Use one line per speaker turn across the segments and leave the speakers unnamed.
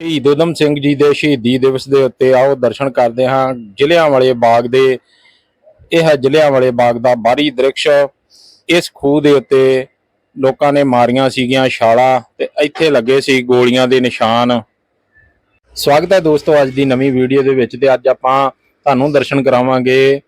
ਸ਼ਹੀਦ ਊਧਮ ਸਿੰਘ ਜੀ ਦੇ ਸ਼ਹੀਦੀ ਦਿਵਸ ਦੇ ਉੱਤੇ ਆਓ, ਦਰਸ਼ਨ ਕਰਦੇ ਹਾਂ। ਜ਼ਿਲ੍ਹਿਆਂ ਵਾਲੇ ਬਾਗ ਦੇ, ਇਹ ਹੈ ਜ਼ਿਲ੍ਹਿਆਂ ਵਾਲੇ ਬਾਗ ਦਾ ਬਾਹਰੀ ਦ੍ਰਿਸ਼। ਇਸ ਖੂਹ ਦੇ ਉੱਤੇ ਲੋਕਾਂ ਨੇ ਮਾਰੀਆਂ ਸੀਗੀਆਂ ਛਾਲਾਂ ਤੇ ਇੱਥੇ ਲੱਗੇ ਸੀ ਗੋਲੀਆਂ ਦੇ ਨਿਸ਼ਾਨ। ਸਵਾਗਤ ਹੈ ਦੋਸਤੋ ਅੱਜ ਦੀ ਨਵੀਂ ਵੀਡੀਓ ਦੇ ਵਿੱਚ ਤੇ ਅੱਜ ਆਪਾਂ ਤੁਹਾਨੂੰ ਦਰਸ਼ਨ ਕਰਾਵਾਂਗੇ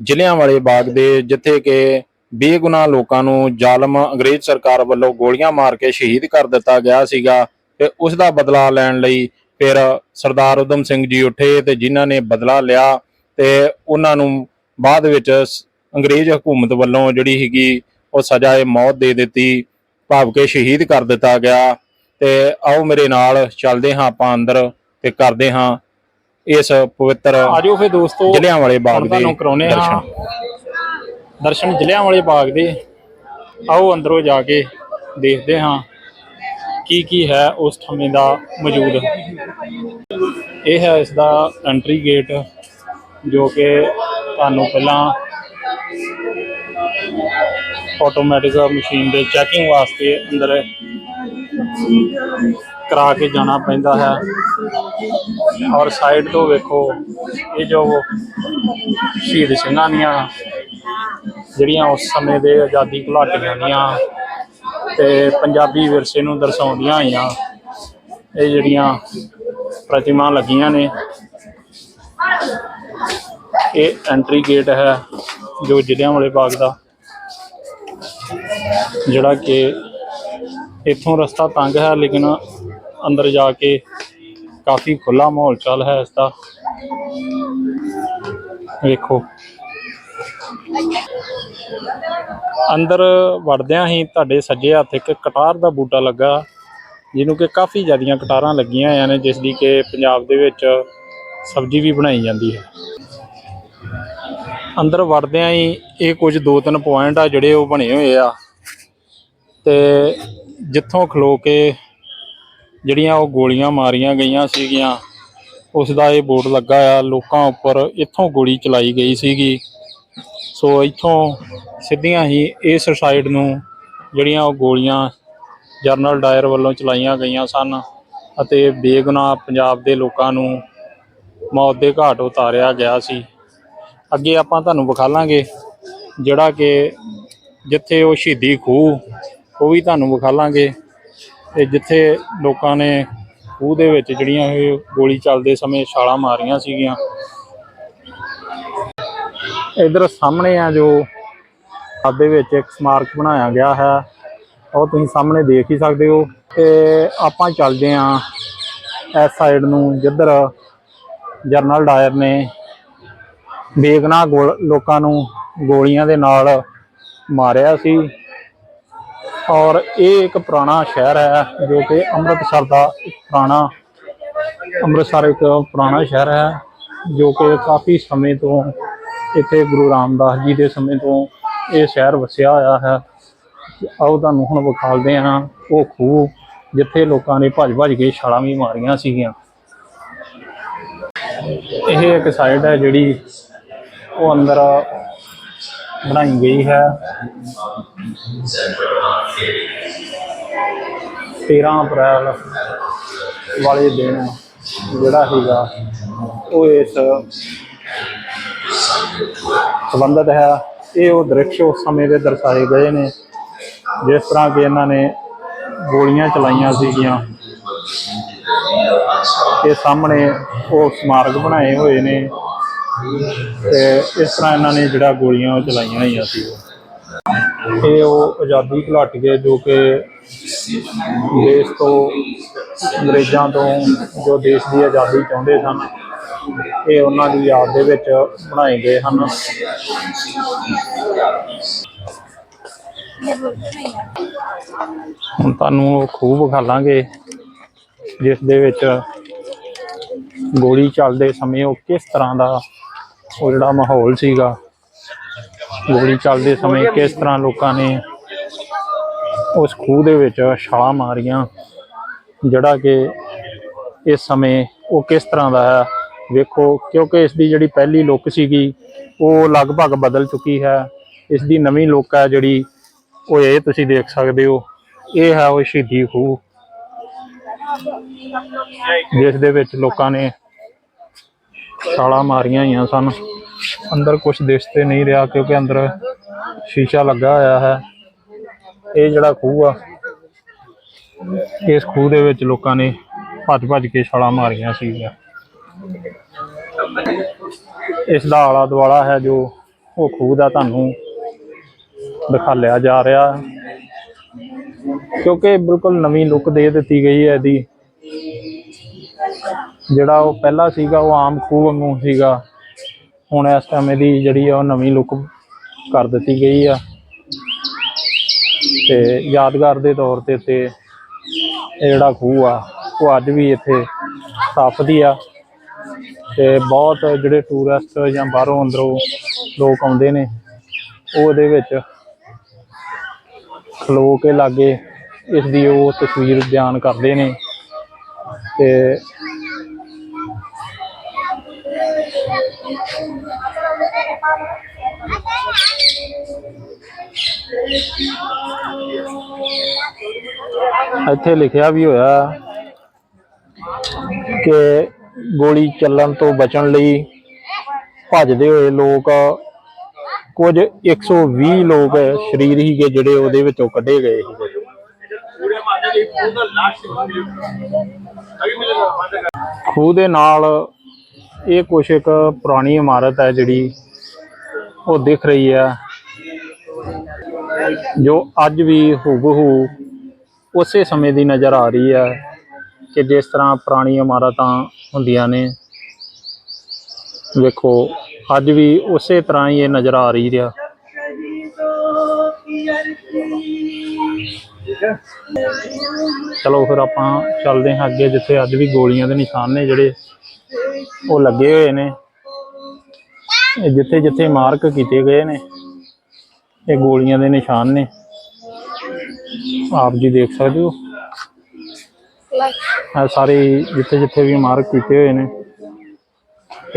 ਜ਼ਿਲ੍ਹਿਆਂ ਵਾਲੇ ਬਾਗ ਦੇ, ਜਿੱਥੇ ਕਿ ਬੇਗੁਨਾਹ ਲੋਕਾਂ ਨੂੰ ਜ਼ਾਲਮ ਅੰਗਰੇਜ਼ ਸਰਕਾਰ ਵੱਲੋਂ ਗੋਲੀਆਂ ਮਾਰ ਕੇ ਸ਼ਹੀਦ ਕਰ ਦਿੱਤਾ ਗਿਆ ਸੀਗਾ। ਤੇ ਉਸ ਦਾ ਬਦਲਾ ਲੈਣ ਲਈ ਫਿਰ ਸਰਦਾਰ ਉਦਮ ਸਿੰਘ ਜੀ ਉੱਠੇ ਤੇ ਜਿਨ੍ਹਾਂ ਨੇ ਬਦਲਾ ਲਿਆ ਤੇ ਉਹਨਾਂ ਨੂੰ ਬਾਅਦ ਵਿੱਚ ਅੰਗਰੇਜ਼ ਹਕੂਮਤ ਵੱਲੋਂ ਜਿਹੜੀ ਹੈਗੀ ਉਹ ਸਜ਼ਾ ਇਹ ਮੌਤ ਦੇ ਦਿੱਤੀ ਭਾਵ ਕਿ ਸ਼ਹੀਦ ਕਰ ਦਿੱਤਾ ਗਿਆ ਤੇ ਆਓ ਮੇਰੇ ਨਾਲ ਚੱਲਦੇ ਹਾਂ ਆਪਾਂ ਅੰਦਰ ਤੇ ਕਰਦੇ ਹਾਂ ਇਸ ਪਵਿੱਤਰ
ਆਜੋ ਫੇ ਦੋਸਤੋ
ਜ਼ਿਲ੍ਹਿਆਂਵਾਲੇ ਬਾਗ
ਹੁਣ
ਦੇ
ਤੁਹਾਨੂੰ ਕਰਾਉਨੇ ਹਾਂ
ਦਰਸ਼ਨ।
ਦਰਸ਼ਨ ਜ਼ਿਲ੍ਹਿਆਂਵਾਲੇ ਬਾਗ ਦੇ। ਆਓ ਅੰਦਰੋਂ ਜਾ ਕੇ ਦੇਖਦੇ ਹਾਂ। ਕੀ ਕੀ ਹੈ ਉਸ ਸਮੇਂ ਦਾ ਮੌਜੂਦ? ਇਹ ਹੈ ਇਸ ਦਾ ਐਂਟਰੀ ਗੇਟ ਜੋ ਕਿ ਤੁਹਾਨੂੰ ਪਹਿਲਾਂ ਆਟੋਮੈਟਿਕ ਮਸ਼ੀਨ ਦੇ ਚੈਕਿੰਗ ਵਾਸਤੇ ਅੰਦਰ ਕਰਾ ਕੇ ਜਾਣਾ ਪੈਂਦਾ ਹੈ। ਔਰ ਸਾਈਡ ਤੋਂ ਵੇਖੋ, ਇਹ ਜੋ ਸ਼ਹੀਦ ਸਿੰਘਾਂ ਦੀਆਂ ਜਿਹੜੀਆਂ ਉਸ ਸਮੇਂ ਦੇ ਆਜ਼ਾਦੀ ਘੁਲਾਟੀਆਂ ਦੀਆਂ ਤੇ ਪੰਜਾਬੀ ਵਿਰਸੇ ਨੂੰ ਦਰਸਾਉਂਦੀਆਂ ਹੋਈਆਂ ਇਹ ਜਿਹੜੀਆਂ ਪ੍ਰਤਿਮਾ ਲੱਗੀਆਂ ਨੇ, ਇਹ ਐਂਟਰੀ ਗੇਟ ਹੈ ਜੋ ਜ਼ਿਲ੍ਹਿਆਂਵਾਲੇ ਬਾਗ ਦਾ, ਜਿਹੜਾ ਕਿ ਇੱਥੋਂ ਰਸਤਾ ਤੰਗ ਹੈ, ਲੇਕਿਨ ਅੰਦਰ ਜਾ ਕੇ ਕਾਫੀ ਖੁੱਲਾ ਮਾਹੌਲ ਚਾਲ ਹੈ ਇਸ ਦਾ। ਵੇਖੋ। ਅੰਦਰ ਵੜਦਿਆਂ ਹੀ ਤੁਹਾਡੇ ਸੱਜੇ ਹੱਥ ਇੱਕ ਕਟਾਰ ਦਾ ਬੂਟਾ ਲੱਗਾ, ਜਿਹਨੂੰ ਕਿ ਕਾਫੀ ਜ਼ਿਆਦੀਆਂ ਕਟਾਰਾਂ ਲੱਗੀਆਂ ਹੋਈਆਂ ਨੇ, ਜਿਸ ਦੀ ਕਿ ਪੰਜਾਬ ਦੇ ਵਿੱਚ ਸਬਜ਼ੀ ਵੀ ਬਣਾਈ ਜਾਂਦੀ ਹੈ। ਅੰਦਰ ਵੜਦਿਆਂ ਹੀ ਇਹ ਕੁਝ ਦੋ ਤਿੰਨ ਪੁਆਇੰਟ ਆ ਜਿਹੜੇ ਉਹ ਬਣੇ ਹੋਏ ਆ ਤੇ ਜਿੱਥੋਂ ਖਲੋ ਕੇ ਜਿਹੜੀਆਂ ਉਹ ਗੋਲੀਆਂ ਮਾਰੀਆਂ ਗਈਆਂ ਸੀਗੀਆਂ, ਉਸ ਦਾ ਇਹ ਬੋਰਡ ਲੱਗਾ ਆ, ਲੋਕਾਂ ਉੱਪਰ ਇੱਥੋਂ ਗੋਲੀ ਚਲਾਈ ਗਈ ਸੀਗੀ। ਸੋ ਇੱਥੋਂ ਸਿੱਧੀਆਂ ਹੀ ਇਸ ਸਾਈਡ ਨੂੰ ਜਿਹੜੀਆਂ ਉਹ ਗੋਲੀਆਂ ਜਰਨਲ ਡਾਇਰ ਵੱਲੋਂ ਚਲਾਈਆਂ ਗਈਆਂ ਸਨ ਅਤੇ ਬੇਗੁਨਾਹ ਪੰਜਾਬ ਦੇ ਲੋਕਾਂ ਨੂੰ ਮੌਤ ਦੇ ਘਾਟ ਉਤਾਰਿਆ ਗਿਆ ਸੀ। ਅੱਗੇ ਆਪਾਂ ਤੁਹਾਨੂੰ ਵਿਖਾਲਾਂਗੇ ਜਿਹੜਾ ਕਿ ਜਿੱਥੇ ਉਹ ਸ਼ਹੀਦੀ ਖੂਹ, ਉਹ ਵੀ ਤੁਹਾਨੂੰ ਵਿਖਾਲਾਂਗੇ ਤੇ ਜਿੱਥੇ ਲੋਕਾਂ ਨੇ ਖੂਹ ਦੇ ਵਿੱਚ ਜਿਹੜੀਆਂ ਇਹ ਗੋਲੀ ਚੱਲਦੇ ਸਮੇਂ ਛਾਲਾਂ ਮਾਰੀਆਂ ਸੀਗੀਆਂ। ਇਧਰ ਸਾਹਮਣੇ ਆ ਜੋ ਦੇ ਵਿੱਚ ਇੱਕ ਸਮਾਰਕ ਬਣਾਇਆ ਗਿਆ ਹੈ, ਉਹ ਤੁਸੀਂ ਸਾਹਮਣੇ ਦੇਖ ਹੀ ਸਕਦੇ ਹੋ। ਤੇ ਆਪਾਂ ਚੱਲਦੇ ਆਂ ਇਸ ਸਾਈਡ ਨੂੰ, ਜਿੱਧਰ ਜਰਨਲ ਡਾਇਰ ਨੇ ਬੇਗਨਾ ਲੋਕਾਂ ਨੂੰ ਗੋਲੀਆਂ ਦੇ ਨਾਲ ਮਾਰਿਆ ਸੀ। ਔਰ ਇਹ ਇੱਕ ਪੁਰਾਣਾ ਸ਼ਹਿਰ ਹੈ, ਜੋ ਕਿ ਅੰਮ੍ਰਿਤਸਰ ਦਾ ਪੁਰਾਣਾ, ਅੰਮ੍ਰਿਤਸਰ ਇੱਕ ਪੁਰਾਣਾ ਸ਼ਹਿਰ ਹੈ, ਜੋ ਕਿ ਕਾਫੀ ਸਮੇਂ ਤੋਂ ਇੱਥੇ ਗੁਰੂ ਰਾਮਦਾਸ ਜੀ ਦੇ ਸਮੇਂ ਤੋਂ ਇਹ ਸ਼ਹਿਰ ਵਸਿਆ ਹੋਇਆ ਹੈ। ਆਓ ਤੁਹਾਨੂੰ ਹੁਣ ਵਿਖਾਲਦੇ ਹਾਂ ਉਹ ਖੂਹ ਜਿੱਥੇ ਲੋਕਾਂ ਨੇ ਭੱਜ ਭੱਜ ਕੇ ਛਾਲਾਂ ਵੀ ਮਾਰੀਆਂ ਸੀਗੀਆਂ। ਇਹ ਇੱਕ ਸਾਈਡ ਹੈ ਜਿਹੜੀ ਉਹ ਅੰਦਰ ਬਣਾਈ ਗਈ ਹੈ। 13 ਅਪ੍ਰੈਲ ਵਾਲੇ ਦਿਨ ਜਿਹੜਾ ਸੀਗਾ, ਉਹ ਇਸ ਸੰਬੰਧਿਤ ਹੈ। ਇਹ ਉਹ ਦ੍ਰਿਸ਼ ਉਸ ਸਮੇਂ ਦੇ ਦਰਸਾਏ ਗਏ ਨੇ, ਜਿਸ ਤਰ੍ਹਾਂ ਕਿ ਇਹਨਾਂ ਨੇ ਗੋਲੀਆਂ ਚਲਾਈਆਂ ਸੀਗੀਆਂ। ਇਹ ਸਾਹਮਣੇ ਉਹ ਸਮਾਰਕ ਬਣਾਏ ਹੋਏ ਨੇ ਤੇ ਇਸ ਤਰ੍ਹਾਂ ਇਹਨਾਂ ਨੇ ਜਿਹੜਾ ਗੋਲੀਆਂ ਉਹ ਚਲਾਈਆਂ ਹੋਈਆਂ ਸੀ। ਇਹ ਉਹ ਆਜ਼ਾਦੀ ਘੁਲਾਟੀਏ ਜੋ ਕਿ ਦੇਸ਼ ਤੋਂ, ਅੰਗਰੇਜ਼ਾਂ ਤੋਂ ਜੋ ਦੇਸ਼ ਦੀ ਆਜ਼ਾਦੀ ਚਾਹੁੰਦੇ ਸਨ। ਇਹ ਉਹਨਾਂ ਦੀ ਯਾਦ ਦੇ ਵਿੱਚ ਬਣਾਏ ਗਏ ਹਨ। ਹੁਣ ਤੁਹਾਨੂੰ ਉਹ ਖੂਹ ਵਿਖਾਲਾਂਗੇ, ਜਿਸ ਦੇ ਵਿੱਚ ਗੋਲੀ ਚੱਲਦੇ ਸਮੇਂ ਉਹ ਕਿਸ ਤਰ੍ਹਾਂ ਦਾ ਉਹ ਜਿਹੜਾ ਮਾਹੌਲ ਸੀਗਾ, ਗੋਲੀ ਚੱਲਦੇ ਸਮੇਂ ਕਿਸ ਤਰ੍ਹਾਂ ਲੋਕਾਂ ਨੇ ਉਸ ਖੂਹ ਦੇ ਵਿੱਚ ਛਾਲਾਂ ਮਾਰੀਆਂ, ਜਿਹੜਾ ਕਿ ਇਸ ਸਮੇਂ ਉਹ ਕਿਸ ਤਰ੍ਹਾਂ ਦਾ ਹੈ ਵੇਖੋ, ਕਿਉਂਕਿ ਇਸ ਦੀ ਜਿਹੜੀ ਪਹਿਲੀ ਲੁੱਕ ਸੀਗੀ, ਉਹ ਲਗਭਗ ਬਦਲ ਚੁੱਕੀ ਹੈ। ਇਸ ਦੀ ਨਵੀਂ ਲੁੱਕ ਹੈ ਜਿਹੜੀ, ਉਹ ਇਹ ਤੁਸੀਂ ਦੇਖ ਸਕਦੇ ਹੋ। ਇਹ ਹੈ ਉਹ ਸ਼ਹੀਦੀ ਖੂਹ। ਜਿਸ ਦੇ ਵਿੱਚ ਲੋਕਾਂ ਨੇ ਛਾਲਾਂ ਮਾਰੀਆਂ ਹੋਈਆਂ ਸਨ। ਅੰਦਰ ਕੁਝ ਦਿਸ ਤੇ ਨਹੀਂ ਰਿਹਾ, ਕਿਉਂਕਿ ਅੰਦਰ ਸ਼ੀਸ਼ਾ ਲੱਗਾ ਹੋਇਆ ਹੈ। ਇਹ ਜਿਹੜਾ ਖੂਹ ਆ, ਇਸ ਖੂਹ ਦੇ ਵਿੱਚ ਲੋਕਾਂ ਨੇ ਭੱਜ ਭੱਜ ਕੇ ਛਾਲਾਂ ਮਾਰੀਆਂ ਸੀਗੀਆਂ। ਇਸ ਦਾ ਆਲਾ ਦੁਆਲਾ ਹੈ ਜੋ ਉਹ ਖੂਹ ਦਾ ਤੁਹਾਨੂੰ ਦਿਖਾਲਿਆ ਜਾ ਰਿਹਾ ਕਿਉਂਕਿ ਬਿਲਕੁਲ ਨਵੀਂ ਲੁੱਕ ਦੇ ਦਿੱਤੀ ਗਈ ਹੈ ਇਹਦੀ। ਜਿਹੜਾ ਉਹ ਪਹਿਲਾ ਸੀਗਾ, ਉਹ ਆਮ ਖੂਹ ਵਾਂਗੂ ਸੀਗਾ। ਹੁਣ ਇਸ ਟਾਈਮ ਇਹਦੀ ਜਿਹੜੀ ਆ, ਉਹ ਨਵੀਂ ਲੁੱਕ ਕਰ ਦਿੱਤੀ ਗਈ ਆ। ਤੇ ਯਾਦਗਾਰ ਦੇ ਤੌਰ ਤੇ ਤੇ ਇਹ ਜਿਹੜਾ ਖੂਹ ਆ, ਉਹ ਅੱਜ ਵੀ ਇੱਥੇ ਸਾਫ਼ ਦੀ ਆ। ਤੇ ਬਹੁਤ ਜਿਹੜੇ ਟੂਰਿਸਟ ਜਾਂ ਬਾਹਰੋਂ ਅੰਦਰੋਂ ਲੋਕ ਆਉਂਦੇ ਨੇ, ਉਹ ਇਹਦੇ ਵਿੱਚ ਖਲੋ ਕੇ ਲਾਗੇ ਇਸ ਦੀ ਉਹ ਤਸਵੀਰ ਬਿਆਨ ਕਰਦੇ ਨੇ ਤੇ ਇੱਥੇ ਲਿਖਿਆ ਵੀ ਹੋਇਆ ਕਿ ਗੋਲੀ ਚੱਲਣ ਤੋਂ ਬਚਣ ਲਈ ਭੱਜਦੇ ਹੋਏ ਲੋਕ ਕੁਝ 120 ਲੋਕ ਸ਼ਰੀਰ ਹੀਗੇ ਜਿਹੜੇ ਉਹਦੇ ਵਿੱਚੋਂ ਕੱਢੇ ਗਏ ਸੀਗੇ ਖੂਹ ਦੇ ਨਾਲ ਇਹ ਕੁਛ ਇੱਕ ਪੁਰਾਣੀ ਇਮਾਰਤ ਹੈ ਜਿਹੜੀ ਉਹ ਦਿਖ ਰਹੀ ਹੈ ਜੋ ਅੱਜ ਵੀ ਹੂਬਹੂ ਉਸੇ ਸਮੇਂ ਦੀ ਨਜ਼ਰ ਆ ਰਹੀ ਹੈ। ਕਿ ਜਿਸ ਤਰ੍ਹਾਂ ਪੁਰਾਣੀ ਇਮਾਰਤਾਂ ਹੁੰਦੀਆਂ ਨੇ, ਵੇਖੋ, ਅੱਜ ਵੀ ਉਸੇ ਤਰ੍ਹਾਂ ਹੀ ਇਹ ਨਜ਼ਰ ਆ ਰਹੀ ਹੈ ਚਲੋ ਫਿਰ ਆਪਾਂ ਚੱਲਦੇ ਹਾਂ ਅੱਗੇ, ਜਿੱਥੇ ਅੱਜ ਵੀ ਗੋਲੀਆਂ ਦੇ ਨਿਸ਼ਾਨ ਨੇ ਜਿਹੜੇ ਉਹ ਲੱਗੇ ਹੋਏ ਨੇ। ਇਹ ਜਿੱਥੇ ਜਿੱਥੇ ਮਾਰਕ ਕੀਤੇ ਗਏ ਨੇ, ਇਹ ਗੋਲੀਆਂ ਦੇ ਨਿਸ਼ਾਨ ਨੇ। ਆਪ ਜੀ ਦੇਖ ਸਕਦੇ ਹੋ? ਇਹ ਸਾਰੇ ਜਿੱਥੇ ਜਿੱਥੇ ਵੀ ਮਾਰਕ ਕੀਤੇ ਹੋਏ ਨੇ।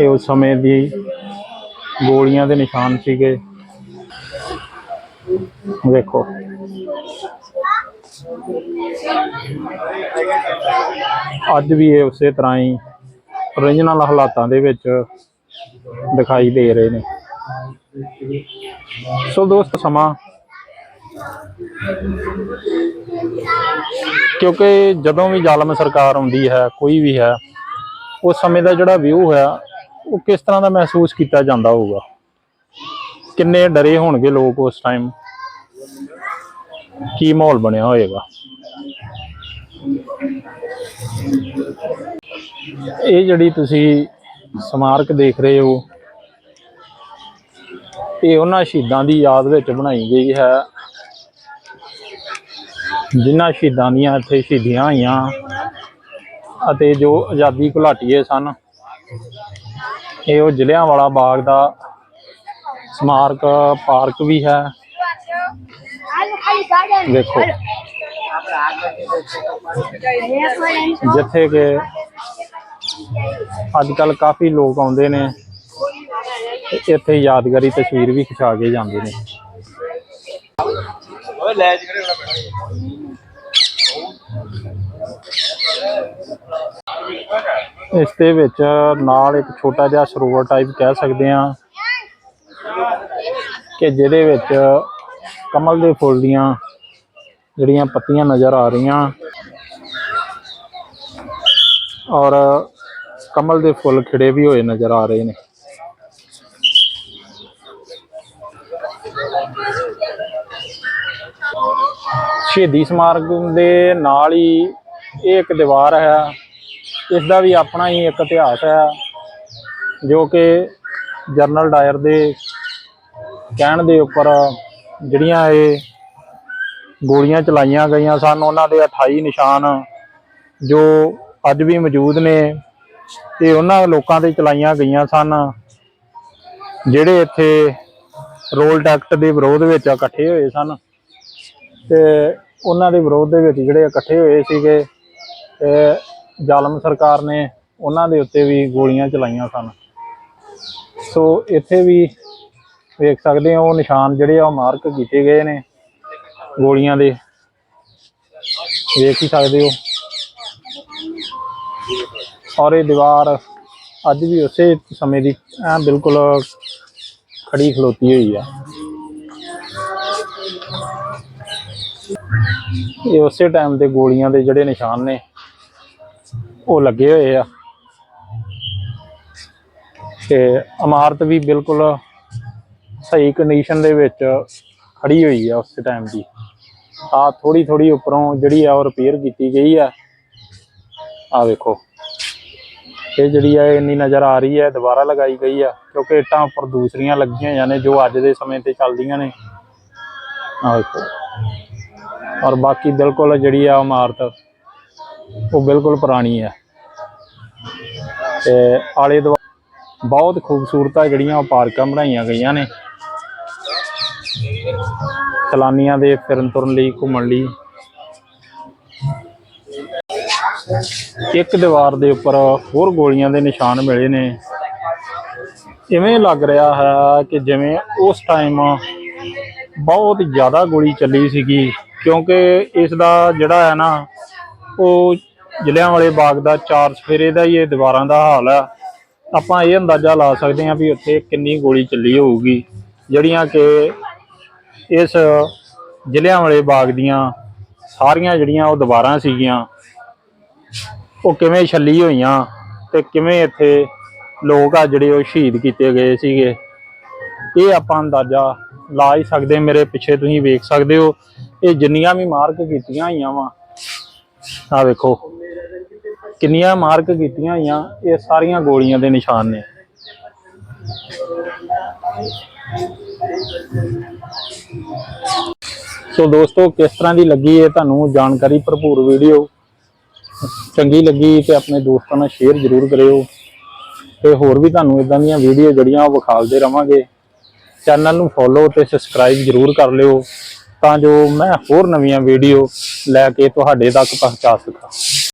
ਇਹ ਉਸ ਸਮੇਂ ਦੀ ਗੋਲੀਆਂ ਦੇ ਨਿਸ਼ਾਨ ਸੀਗੇ। ਵੇਖੋ ਅੱਜ ਵੀ ਇਹ ਉਸੇ ਤਰ੍ਹਾਂ ਹੀ ਓਰੀਜਨਲ ਹਾਲਾਤਾਂ ਦੇ ਵਿੱਚ ਦਿਖਾਈ ਦੇ ਰਹੇ ਨੇ। ਸੋ ਦੋਸਤ, ਸਮਾਂ ਕਿਉਂਕਿ ਜਦੋਂ ਵੀ ਜ਼ਾਲਮ ਸਰਕਾਰ ਆਉਂਦੀ ਹੈ, ਕੋਈ ਵੀ ਹੈ, ਉਸ ਸਮੇਂ ਦਾ ਜਿਹੜਾ ਵਿਊ ਹੈ, ਉਹ ਕਿਸ ਤਰ੍ਹਾਂ ਦਾ ਮਹਿਸੂਸ ਕੀਤਾ ਜਾਂਦਾ ਹੋਊਗਾ? ਕਿੰਨੇ ਡਰੇ ਹੋਣਗੇ ਲੋਕ ਉਸ ਟਾਈਮ ਕੀ ਮਾਹੌਲ ਬਣਿਆ ਹੋਏਗਾ? ਇਹ ਜਿਹੜੀ ਤੁਸੀਂ ਸਮਾਰਕ ਦੇਖ ਰਹੇ ਹੋ, ਇਹ ਉਹਨਾਂ ਸ਼ਹੀਦਾਂ ਦੀ ਯਾਦ ਵਿੱਚ ਬਣਾਈ ਗਈ ਹੈ। ਜਿਨ੍ਹਾਂ ਸ਼ਹੀਦਾਂ ਦੀਆਂ ਇੱਥੇ ਸ਼ਹੀਦੀਆਂ ਹੋਈਆਂ ਅਤੇ ਜੋ ਆਜ਼ਾਦੀ ਘੁਲਾਟੀਏ ਸਨ, ਇਹ ਉਹ ਜ਼ਿਲ੍ਹਿਆਂਵਾਲਾ ਬਾਗ ਦਾ ਸਮਾਰਕ ਪਾਰਕ ਵੀ ਹੈ। ਦੇਖੋ ਜਿੱਥੇ ਕਿ ਅੱਜ ਕੱਲ ਕਾਫੀ ਲੋਕ ਆਉਂਦੇ ਨੇ ਇੱਥੇ ਯਾਦਗਾਰੀ ਤਸਵੀਰ ਵੀ ਖਿਚਾ ਕੇ ਜਾਂਦੇ ਨੇ। ਇਸ ਦੇ ਵਿੱਚ ਨਾਲ ਇੱਕ ਛੋਟਾ ਜਿਹਾ ਸਰੋਵਰ ਟਾਈਪ ਕਹਿ ਸਕਦੇ ਹਾਂ ਕਿ ਜਿਹਦੇ ਵਿੱਚ ਕਮਲ ਦੇ ਫੁੱਲ ਦੀਆਂ ਜਿਹੜੀਆਂ ਪੱਤੀਆਂ ਨਜ਼ਰ ਆ ਰਹੀਆਂ ਔਰ ਕਮਲ ਦੇ ਫੁੱਲ ਖਿੜੇ ਵੀ ਹੋਏ ਨਜ਼ਰ ਆ ਰਹੇ ਨੇ। ਸ਼ਹੀਦੀ ਸਮਾਰਕ ਦੇ ਨਾਲ ਹੀ ਇਹ ਇੱਕ ਦੀਵਾਰ ਹੈ। ਇਸ ਦਾ ਵੀ ਆਪਣਾ ਹੀ ਇੱਕ ਇਤਿਹਾਸ ਹੈ, ਜੋ ਕਿ ਜਰਨਲ ਡਾਇਰ ਦੇ ਕਹਿਣ ਦੇ ਉੱਪਰ ਜਿਹੜੀਆਂ ਇਹ ਗੋਲੀਆਂ ਚਲਾਈਆਂ ਗਈਆਂ ਸਨ, ਉਹਨਾਂ ਦੇ 28 ਨਿਸ਼ਾਨ ਜੋ ਅੱਜ ਵੀ ਮੌਜੂਦ ਨੇ ਤੇ ਉਹਨਾਂ ਲੋਕਾਂ ਤੇ ਚਲਾਈਆਂ ਗਈਆਂ ਸਨ, ਜਿਹੜੇ ਇੱਥੇ ਰੋਲ ਐਕਟ ਦੇ ਵਿਰੋਧ ਵਿੱਚ ਇਕੱਠੇ ਹੋਏ ਸਨ ਤੇ ਉਹਨਾਂ ਦੇ ਵਿਰੋਧ ਦੇ ਵਿੱਚ ਜਿਹੜੇ ਇਕੱਠੇ ਹੋਏ ਸੀਗੇ, ਤੇ ਜ਼ਾਲਮ ਸਰਕਾਰ ਨੇ ਉਹਨਾਂ ਦੇ ਉੱਤੇ ਵੀ ਗੋਲੀਆਂ ਚਲਾਈਆਂ ਸਨ। ਸੋ ਇੱਥੇ ਵੀ ਵੇਖ ਸਕਦੇ ਹੋ ਉਹ ਨਿਸ਼ਾਨ ਜਿਹੜੇ ਆ ਉਹ ਮਾਰਕ ਕੀਤੇ ਗਏ ਨੇ ਗੋਲੀਆਂ ਦੇ। ਵੇਖ ਹੀ ਸਕਦੇ ਹੋ। ਔਰ ਇਹ ਦੀਵਾਰ ਅੱਜ ਵੀ ਉਸੇ ਸਮੇਂ ਦੀ ਐ ਬਿਲਕੁਲ ਖੜੀ ਖਲੋਤੀ ਹੋਈ ਆ। ਇਹ ਉਸੇ ਟਾਈਮ ਦੇ ਗੋਲੀਆਂ ਦੇ ਜਿਹੜੇ ਨਿਸ਼ਾਨ ਨੇ ਉਹ ਲੱਗੇ ਹੋਏ ਆ। ਤੇ ਇਮਾਰਤ ਵੀ ਬਿਲਕੁਲ ਸਹੀ ਕੰਡੀਸ਼ਨ ਦੇ ਵਿੱਚ ਖੜੀ ਹੋਈ ਆ ਉਸ ਟਾਈਮ ਦੀ। ਆ ਥੋੜੀ ਥੋੜੀ ਉੱਪਰੋਂ ਜਿਹੜੀ ਆ ਉਹ ਰਿਪੇਅਰ ਕੀਤੀ ਗਈ ਆ। ਆ ਵੇਖੋ। ਇਹ ਜਿਹੜੀ ਆ ਇੰਨੀ ਨਜ਼ਰ ਆ ਰਹੀ ਹੈ ਦੁਬਾਰਾ ਲਗਾਈ ਗਈ ਆ, ਕਿਉਂਕਿ ਇੱਟਾਂ ਉੱਪਰ ਦੂਸਰੀਆਂ ਲੱਗੀਆਂ ਹੋਈਆਂ ਨੇ ਜੋ ਅੱਜ ਦੇ ਸਮੇਂ ਤੇ ਚੱਲਦੀਆਂ ਨੇ। ਆ ਵੇਖੋ। ਔਰ ਬਾਕੀ ਬਿਲਕੁਲ ਜਿਹੜੀ ਆ ਇਮਾਰਤ, ਉਹ ਬਿਲਕੁਲ ਪੁਰਾਣੀ ਹੈ ਤੇ ਆਲੇ ਦੁਆਲੇ ਬਹੁਤ ਖੂਬਸੂਰਤਾਂ ਜਿਹੜੀਆਂ ਉਹ ਪਾਰਕਾਂ ਬਣਾਈਆਂ ਗਈਆਂ ਨੇ। ਸੈਲਾਨੀਆਂ ਦੇ ਫਿਰਨ ਤੁਰਨ ਲਈ, ਘੁੰਮਣ ਲਈ। ਇੱਕ ਦੀਵਾਰ ਦੇ ਉੱਪਰ ਹੋਰ ਗੋਲੀਆਂ ਦੇ ਨਿਸ਼ਾਨ ਮਿਲੇ ਨੇ। ਇਵੇਂ ਲੱਗ ਰਿਹਾ ਹੈ ਕਿ ਜਿਵੇਂ ਉਸ ਟਾਈਮ ਬਹੁਤ ਜ਼ਿਆਦਾ ਗੋਲੀ ਚੱਲੀ ਸੀਗੀ, ਕਿਉਂਕਿ ਇਸ ਦਾ ਜਿਹੜਾ ਹੈ ਨਾ, ਉਹ ਜਲਿਆਂਵਾਲੇ ਬਾਗ ਦਾ ਚਾਰ ਸਫੇਰੇ ਦਾ ਹੀ ਇਹ ਦੀਵਾਰਾਂ ਦਾ ਹਾਲ ਹੈ ਆਪਾਂ ਇਹ ਅੰਦਾਜ਼ਾ ਲਾ ਸਕਦੇ ਹਾਂ ਵੀ ਉੱਥੇ ਕਿੰਨੀ ਗੋਲੀ ਚੱਲੀ ਹੋਊਗੀ, ਜਿਹੜੀਆਂ ਕਿ ਇਸ ਜਲਿਆਂਵਾਲੇ ਬਾਗ ਦੀਆਂ ਸਾਰੀਆਂ ਜਿਹੜੀਆਂ ਉਹ ਦੀਵਾਰਾਂ ਸੀਗੀਆਂ, ਉਹ ਕਿਵੇਂ ਛੱਲੀ ਹੋਈਆਂ ਤੇ ਕਿਵੇਂ ਇੱਥੇ ਲੋਕ ਆ ਜਿਹੜੇ ਉਹ ਸ਼ਹੀਦ ਕੀਤੇ ਗਏ ਸੀਗੇ। ਇਹ ਆਪਾਂ ਅੰਦਾਜ਼ਾ ਲਾ ਹੀ ਸਕਦੇ, ਮੇਰੇ ਪਿੱਛੇ ਤੁਸੀਂ ਵੇਖ ਸਕਦੇ ਹੋ, ਇਹ ਜਿੰਨੀਆਂ ਵੀ ਮਾਰਕ ਕੀਤੀਆਂ ਹੋਈਆਂ ਵਾ। ਆ ਵੇਖੋ। ਕਿੰਨੀਆਂ ਮਾਰਕ ਕੀਤੀਆਂ ਹੋਈਆਂ, ਇਹ ਸਾਰੀਆਂ ਗੋਲੀਆਂ ਦੇ ਨਿਸ਼ਾਨ ਨੇ। ਸੋ ਦੋਸਤੋ, ਕਿਸ ਤਰ੍ਹਾਂ ਦੀ ਲੱਗੀ ਇਹ ਤੁਹਾਨੂੰ ਜਾਣਕਾਰੀ ਭਰਪੂਰ ਵੀਡੀਓ? ਚੰਗੀ ਲੱਗੀ ਤੇ ਆਪਣੇ ਦੋਸਤਾਂ ਨਾਲ ਸ਼ੇਅਰ ਜ਼ਰੂਰ ਕਰਿਓ। ਤੇ ਹੋਰ ਵੀ ਤੁਹਾਨੂੰ ਇਦਾਂ ਦੀਆਂ ਵੀਡੀਓ ਜਿਹੜੀਆਂ ਉਹ ਵਿਖਾਲਦੇ ਰਵਾਂਗੇ। ਚੈਨਲ ਨੂੰ ਫੋਲੋ ਤੇ ਸਬਸਕ੍ਰਾਈਬ ਜ਼ਰੂਰ ਕਰ ਲਿਓ ਤਾਂ ਜੋ ਮੈਂ ਹੋਰ ਨਵੀਆਂ ਵੀਡੀਓ ਲੈ ਕੇ ਤੁਹਾਡੇ ਤੱਕ ਪਹੁੰਚਾ ਸਕਾਂ।